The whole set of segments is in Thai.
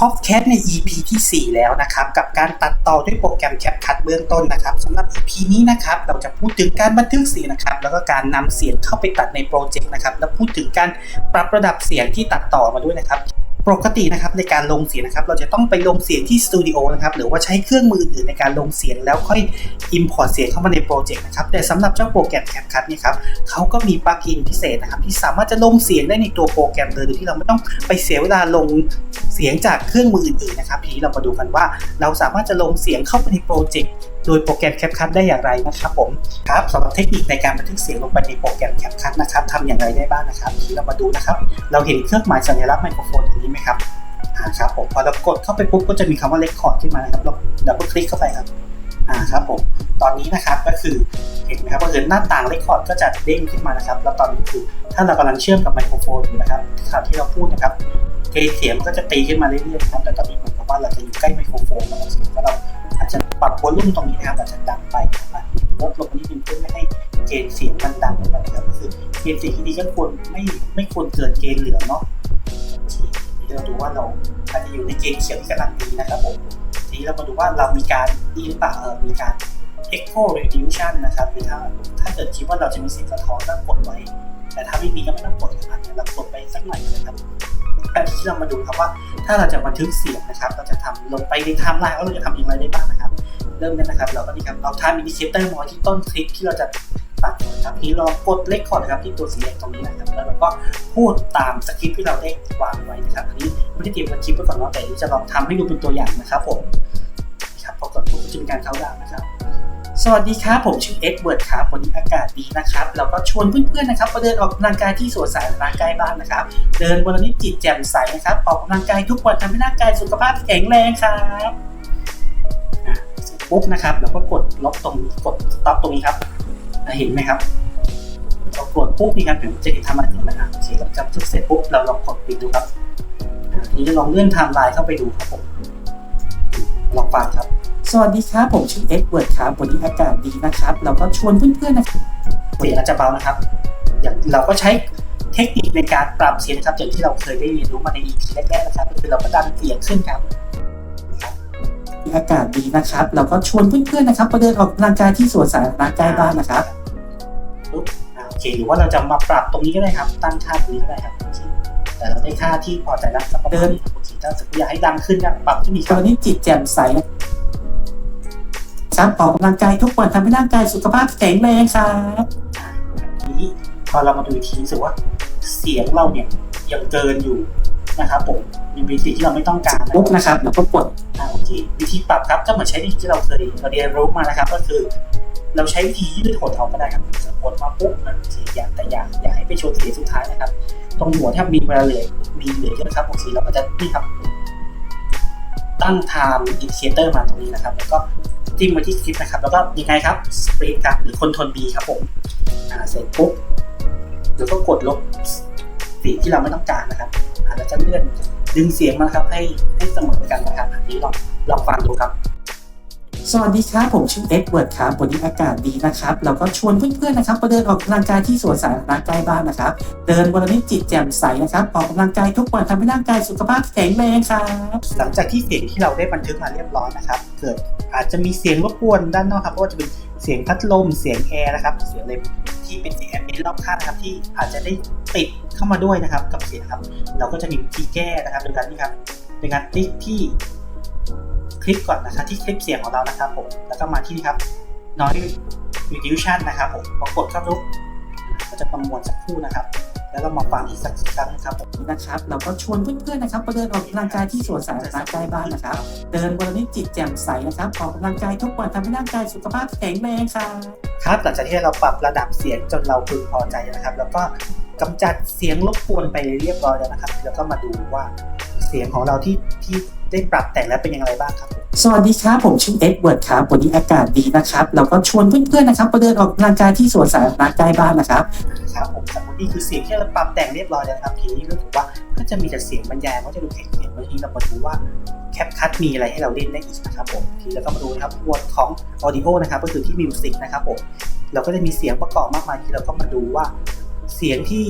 Popcat ใน EP ที่ 4 แล้วนะครับ กับการตัดต่อด้วยโปรแกรม CapCut เบื้องต้นนะครับสำหรับ EP นี้นะครับเราจะพูดถึงการบันทึกเสียงนะครับ แล้วก็การนำเสียงเข้าไปตัดในโปรเจกต์นะครับ และพูดถึงการปรับระดับเสียงที่ตัดต่อมาด้วยนะครับ ปกตินะครับในการลงเสียงนะครับ เราจะต้องไปลงเสียงที่สตูดิโอนะครับ หรือว่าใช้เครื่องมืออื่นในการลงเสียงแล้วค่อย Import เสียงเข้ามาในโปรเจกต์นะครับ แต่สำหรับเจ้าโปรแกรม CapCut เนี่ยครับเขาก็มีปลั๊กอินพิเศษนะครับ ที่สามารถจะลงเสียงได้ในตัวโปรแกรมเลยโดยที่เราไม่ต้องไปเสียเวลาลงเสียงจากเครื่องมืออื่นๆนะครับทีนี้เรามาดูกันว่าเราสามารถจะลงเสียงเข้าไปในโปรเจกต์ โดยโปรแกรม CapCut ได้อย่างไรนะครับผมครับสำหรับเทคนิคในการบันทึกเสียงลงไปในโปรแกรม CapCut นะครับทำอย่างไรได้บ้างนะครับทีนี้เรามาดูนะครับ เราเห็นเครื่องหมายสัญลักษณ์ไมโครโฟนตรงนี้ไหมครับอ่าครับผมพอเรากดเข้าไปปุ๊บก็จะมีคำว่า Record ขึ้นมานะครับเราดับเบิลคลิกเข้าไปครับอ่าครับผมตอนนี้นะครับก็คือเห็นไหมครับก็คือหน้าต่าง Record ก็จะเด้งขึ้นมานะครับ แล้วตอนนี้คือถ้าเรากำลังเชื่อมกับไมโครโฟนอยู่นะครับข่าวที่เราพูดนะครับเกรเสียงมันก็จะตีขึ้นมาเรื่อยๆนะครับแต่ตอนนี้เหมือนกับว่าเราจะอยู่ใกล้ไมโครโฟนแล้วเสียงก็เรา อาจจะปรับวอลลุ่มตรงนี้นะครับอาจจะดังไปนะครับลดลงนิดนึงเพื่อไม่ให้เกณฑ์เสียงมันดังไปนะครับก็คือเกณฑ์เสียงที่ดีก็ควรไม่ไม่ควรเกินเกณฑ์เหลืองเนาะทีนี้เราดูว่าเราอาจจะอยู่ในเกณฑ์เขียวที่กำลังดีนะครับผมทีนี้เรามาดูว่าเรามีการดีหรือเปล่าเออมีการ echo reduction นะครับคือถ้าถ้าเกิดคิดว่าเราจะมีเสียงสะท้อนก็กดไว้ แต่ถ้าไม่มีก็ไม่ต้องกดนะครับเรากดไปสักหน่อยนะครับ แต่ที่เรามาดูครับว่าถ้าเราจะบันทึกเสียงนะครับ เราจะทำลงไปในไทม์ไลน์ว่าเราจะทำอย่างไรได้บ้างนะครับ เริ่มกันนะครับ เราก็นี่ครับเอา time indicator มาไว้ที่ต้นคลิปที่เราจะตัดนะครับทีนี้เรากดเลขคอร์ดนะครับที่ตัวสีแดงตรงนี้นะครับ แล้วเราก็พูดตามสคริปต์ที่เราได้วางไว้นะครับ อันนี้ไม่ได้เตรียมสคริปต์ไว้ก่อนเนาะแต่จะลองทำให้ดูเป็นตัวอย่างนะครับผมครับพอกดปุ๊บก็จะมีการเข้าดาวนะครับ สวัสดีครับ ผมชื่อเอ็ดเวิร์ดครับวันนี้อากาศดีนะครับ เราก็ชวนเพื่อนๆนะครับมาเดินออกกำลังกายที่สวนสาธารณะใกล้บ้านนะครับ เดินบนนี้จิตแจ่มใสนะครับ ออกกำลังกายทุกวันทำให้ร่างกายสุขภาพแข็งแรงครับเสร็จปุ๊บนะครับเราก็กดลบตรงกดสต็อปตรงนี้ครับเห็นไหมครับเรากดปุ๊บนี่ครับเดี๋ยวมันจะเห็นทำอะไรนะครับโอเคเราจับจุดเสร็จปุ๊บเราลองกดปิดดูครับนี้จะลองเลื่อนไทม์ไลน์เข้าไปดูครับผมลองฟังครับ สวัสดีครับ ผมชื่อเอ็ดเวิร์ดครับ วันนี้อากาศดีนะครับ เราก็ชวนเพื่อนๆนะครับเสียงอาจจะเบานะครับ อย่างเราก็ใช้เทคนิคในการปรับเสียงนะครับอย่างที่เราเคยได้เรียนรู้มาใน EP แรกๆนะครับก็คือเราก็ดันเสียงขึ้นครับอากาศดีนะครับ เราก็ชวนเพื่อนๆนะครับมาเดินออกกำลังกายที่สวนสาธารณะใกล้บ้านนะครับปุ๊บอ่าโอเคหรือว่าเราจะมาปรับตรงนี้ก็ได้ครับ ตั้งค่าตรงนี้ก็ได้ครับโอเคแต่เราได้ค่าที่พอใจแล้วสักประมาณนี้ครับโอเคถ้าสมมติอยากให้ดังขึ้นก็ปรับที่นี่ครับวันนี้จิตแจ่มใส ครับออกกำลังกายทุกวันทำให้ร่างกายสุขภาพแข็งแรงครับทีนี้พอเรามาดูอีกทีรู้สึกว่า เสียงเราเนี่ยยังเกินอยู่นะครับผมยังเป็นสิ่งที่เราไม่ต้องการปุ๊บนะครับแล้วก็กดอ่าโอเควิธีปรับครับก็เหมือนใช้วิธีที่เราเคยเรียนรู้มานะครับ ก็คือ เราใช้วิธียืดหดเอาก็ได้ครับกดมาปุ๊บนะโอเคอย่าแต่อย่าอย่าให้ไปชนเสียงสุดท้ายนะครับ ตรงหัวถ้ามีเวลาเหลือมีเหลือเยอะครับโอเคเราก็จะนี่ครับ ตั้ง time indicator มาตรงนี้นะครับ แล้วก็จิ้มมาที่คลิปนะครับ แล้วก็ยังไงครับ split ครับหรือ control B ครับผมอ่าเสร็จปุ๊บเดี๋ยวก็กดลบสีที่เราไม่ต้องการนะครับอ่าแล้วจะเลื่อนดึงเสียงมาครับให้ให้เสมอกันนะครับอันนี้ลองลองฟังดูครับ สวัสดีครับ ผมชื่อเอ็ดเวิร์ดครับวันนี้อากาศดีนะครับ เราก็ชวนเพื่อนๆนะครับมาเดินออกกำลังกายที่สวนสาธารณะใกล้บ้านนะครับ เดินวันนี้จิตแจ่มใสนะครับ ออกกำลังกายทุกวันทำให้ร่างกายสุขภาพแข็งแรงครับหลังจากที่เสียงที่เราได้บันทึกมาเรียบร้อยนะครับ เกิดอาจจะมีเสียงรบกวนด้านนอกครับเพราะว่าจะเป็นเสียงพัดลมเสียงแอร์นะครับ เสียงอะไรที่เป็นเสียงแอร์เป็นรอบข้างนะครับที่อาจจะได้ติดเข้ามาด้วยนะครับกับเสียงครับ เราก็จะมีวิธีแก้นะครับโดยการที่ครับโดยการติ๊กที่ คลิปก่อนนะครับที่คลิปเสียงของเรานะครับผมแล้วก็มาที่นี่ครับ noise reduction นะครับผมพอกดเข้าปุ๊บก็จะประมวลสักครู่นะครับ แล้วเรามาฟังอีกสักครั้งนะครับผมนะครับ เราก็ชวนเพื่อนๆนะครับมาเดินออกกำลังกายที่สวนสาธารณะใกล้บ้านนะครับ เดินวันนี้จิตแจ่มใสนะครับออกกำลังกายทุกวันทำให้ร่างกายสุขภาพแข็งแรงครับครับหลังจากที่เราปรับระดับเสียงจนเราพึงพอใจนะครับ แล้วก็กำจัดเสียงรบกวนไปเรียบร้อยแล้วนะครับ แล้วก็มาดูว่าเสียงของเราที่ที่ ได้ปรับแต่งแล้วเป็นอย่างไรบ้างครับ สวัสดีครับ ผมชื่อเอ็ดเวิร์ดครับ วันนี้อากาศดีนะครับ เราก็ชวนเพื่อนๆนะครับมาเดินออกกำลังกายที่สวนสาธารณะใกล้บ้านนะครับ ครับผมสมมตินี่คือเสียงที่เราปรับแต่งเรียบร้อยแล้วครับทีนี้รู้สึกว่าก็จะมีแต่เสียงบรรยายก็จะดูแข็งๆบางทีเรามาดูว่าแคปคัทมีอะไรให้เราเล่นได้อีกนะครับผมทีแล้วก็มาดูนะครับหมวดของ audio นะครับก็คือที่ music นะครับผมเราก็จะมีเสียงประกอบมากมายที่เราก็มาดูว่าเสียงที่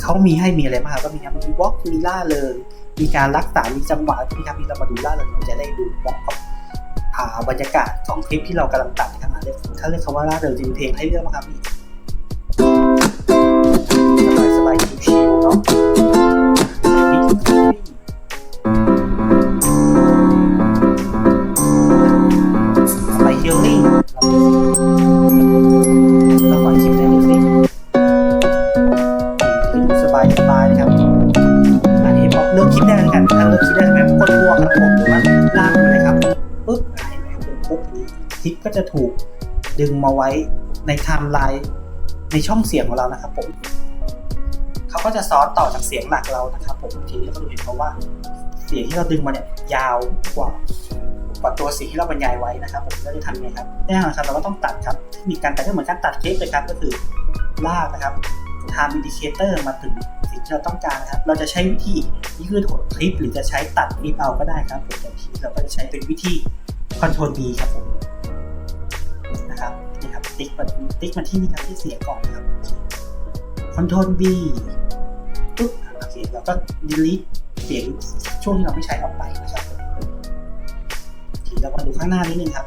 เขามีให้มีอะไรบ้างครับก็มีครับมีวอล์กมีล่าเลย มีการรักษา มีจังหวะที่ครับที่เรามาดูล่าเลยเราจะได้ดูวอล์กกับอ่าบรรยากาศของคลิปที่เรากำลังตัดนะครับถ้าเรียกคำว่าล่าเลยจริงเพลงให้เลือกมาครับนี่สบายสบายๆชิวๆเนาะนี่คือไปเฮลลิ่งเราปล่อยคลิปได้ดูสิสบายสบายๆนะครับ อันนี้บอกเลือกคลิปได้เลยกันถ้าเลือกคลิปได้ใช่ไหมกดบวกครับผมหรือว่าลากมาเลยครับปุ๊บอ่าเห็นไหมครับปุ๊บคลิปก็จะถูกดึงมาไว้ในไทม์ไลน์ในช่องเสียงของเรานะครับผมเขาก็จะซ้อนต่อจากเสียงหลักเรานะครับผมทีนี้ก็ดูเห็นเพราะว่าเสียงที่เราดึงมาเนี่ยยาวกว่ากว่าตัวเสียงที่เราบรรยายไว้นะครับ ผมเราจะทำยังไงครับแน่นอนครับเราก็ต้องตัดครับเทคนิคการตัดก็เหมือนการตัดเค้กเลยครับก็คือลากนะครับ time indicator มาถึงสิ่งที่เราต้องการนะครับ เราจะใช้วิธีนี่คือถดคลิป หรือจะใช้ตัดคลิปเอาก็ได้ครับผมแต่ทีเราก็จะใช้เป็นวิธี Control B ครับผมนะครับนี่ครับติ๊กมาติ๊กมาที่นี่ครับที่เสียก่อนนะครับ Control B ปุ๊บโอเคเราก็ delete เสียงช่วงที่เราไม่ใช้ออกไปนะครับทีเรามาดูข้างหน้านิดนึงครับ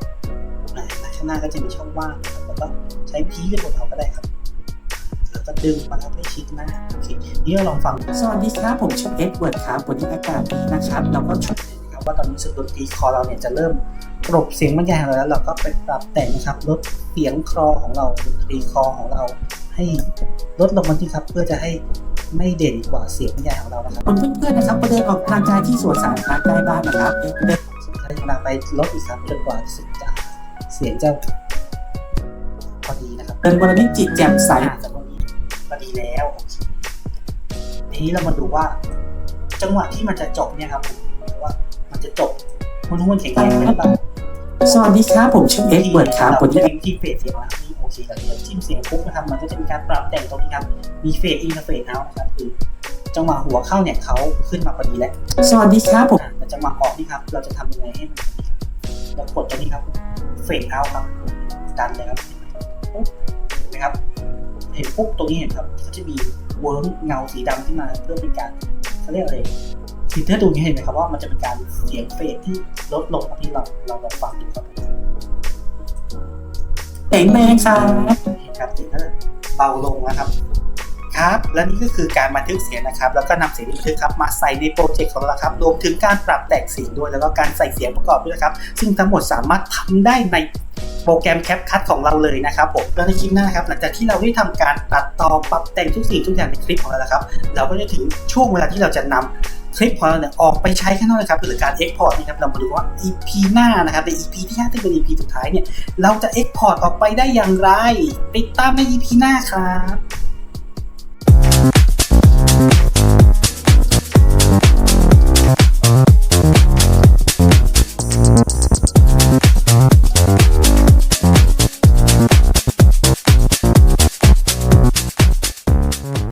ข้างหน้าก็จะมีช่องว่างนะครับแล้วก็ใช้พีกระโดดเอาก็ได้ครับ แล้วก็ดึงมาทำให้ชิดหน้าโอเคนี่เราลองฟัง สวัสดีครับผมชื่อเอ็ดเวิร์ดครับวันนี้อากาศดีนะครับ เราก็ชมนะครับว่าตอนนี้สึกดนตรีคอเราเนี่ยจะเริ่มกลบเสียงบรรยายของเราแล้ว เราก็ไปปรับแต่งนะครับลดเสียงคลอของเราดนตรีคอของเรา ให้ลดลงมาที่ครับเพื่อจะให้ไม่เด่นกว่าเสียงบรรยายของเรานะครับคนเพื่อนๆนะครับไปเดินออกกำลังกายที่สวนสาธารณะใกล้บ้านนะครับเดินถ้าจะนำไปลดอีกครับจนกว่าเสียงจะเสียงจะพอดีนะครับเดินวันนี้จิตแจ่มใสอ่าจา กวันนี้พอดีแล้วทีนี้เรามาดูว่า จังหวะที่มันจะจบเนี่ยครับผมว่า มันจะจบคุณทุกคนแข็งแรงหรือเปล่าสวัสดีครับผมชื่อเอ็ดเวิร์ดครับวันนี้เราจะมีที่เฟดเสียงนะครับนี่โอเคกับเรื่องจิ้มเสียงปุ๊บนะครับมันก็จะมีการปรับแต่งตรงนี้ครับมีเฟดอินกับเฟดเอาท์นะครับคือจังหวะหัวเข้าเนี่ยเขาขึ้นมาพอดีแล้วสวัสดีครับผมอ่าแต่จังหวะออกนี่ครับ เราจะทำยังไงให้มันพอดีครับเรากดตรงนี้ครับเฟดเอาท์ครับดันเลยครับปุ๊บเห็นไหมครับ เห็นปุ๊บตรงนี้เห็นครับเขาจะมีเวิร์กเงาสีดำขึ้นมาเพื่อเป็นการเขาเรียกอะไรคือถ้าดูนี้เห็นไหมครับว่ามันจะเป็นการเสียงเฟดที่ลดลงครับที่เราเราลองฟังดูครับแข็งแรงครับเห็นครับเสียงก็เบาลงนะครับครับและนี่ก็คือการบันทึกเสียงนะครับ แล้วก็นำเสียงที่บันทึกครับมาใส่ในโปรเจกต์ของเราครับรวมถึงการปรับแต่งเสียงด้วยแล้วก็การใส่เสียงประกอบด้วยนะครับ ซึ่งทั้งหมดสามารถทำได้ใน โปรแกรมแคปคัดของเราเลยนะครับผมแล้วในคลิปหน้าครับหลังจากที่เราได้ทำการตัดต่อปรับแต่งทุกสิ่งทุกอย่างในคลิปของเราแล้วครับ เราก็จะถึงช่วงเวลาที่เราจะนำคลิปของเราเนี่ยออกไปใช้ข้างนอกนะครับหรือการเอ็กพอร์ตนะครับเรามาดูว่า EP หน้านะครับใน EP ที่5ที่เป็น EP สุดท้ายเนี่ยเราจะเอ็กพอร์ตออกไปได้อย่างไรติดตามใน EP หน้าครับ